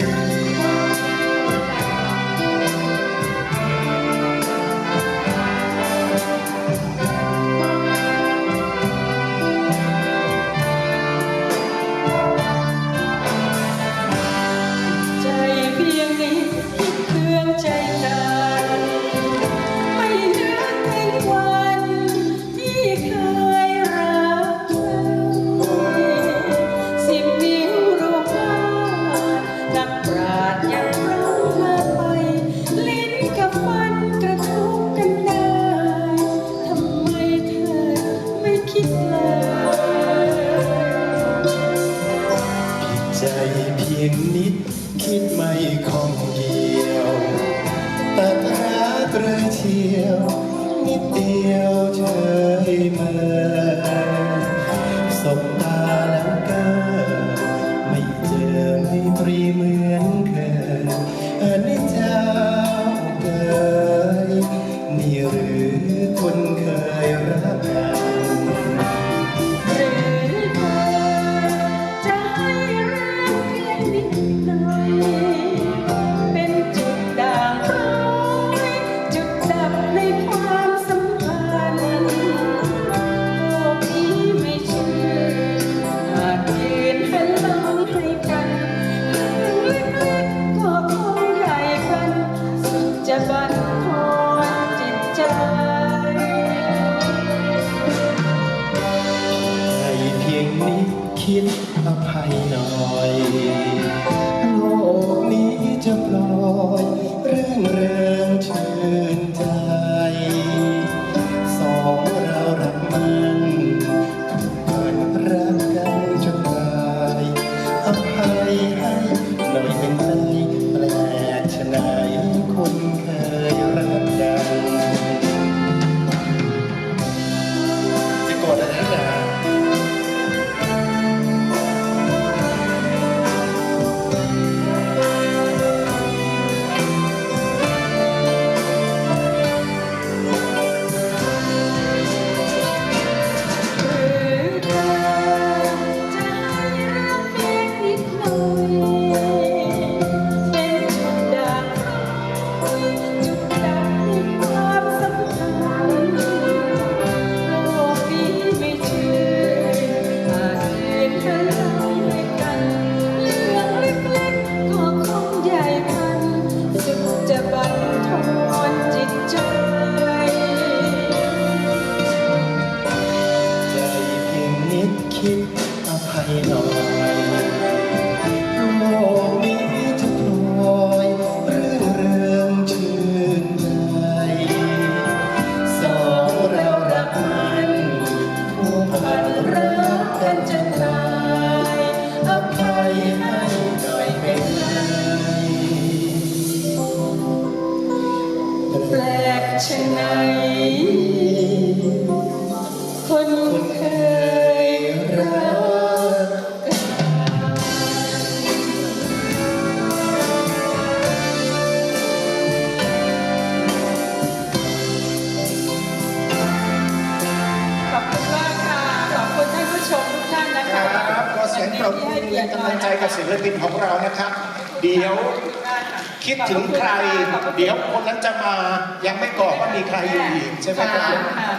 ใจ ใจเพียงนิด คิดไม่คองเกี่ยว ตัดหาตรเทียวนิดเดียว คิดอภัยหน่อยโลกนี้จะปล่อยเรื่องเริง จะบันทอนจิตใจใจเพียงนิดคิดอภัยหน่อยโลกนี้จะปล่อยเรื่องเริงชื่นใจสองเรารักมันผู้พันรักกันจนตาย คนเคยรักขอบคุณมากค่ะ ขอบคุณท่านผู้ชมทุกท่านนะคคะรับขอเสียงปรบมือและกำลังใจกับศิลปินของเรานะครับ เดี๋ยวคิดถึงใคร เดี๋ยวคนนั้นจะมายังไม่บอกว่ามีใครอยู่อีกใช่ไหมครับ ค่ะ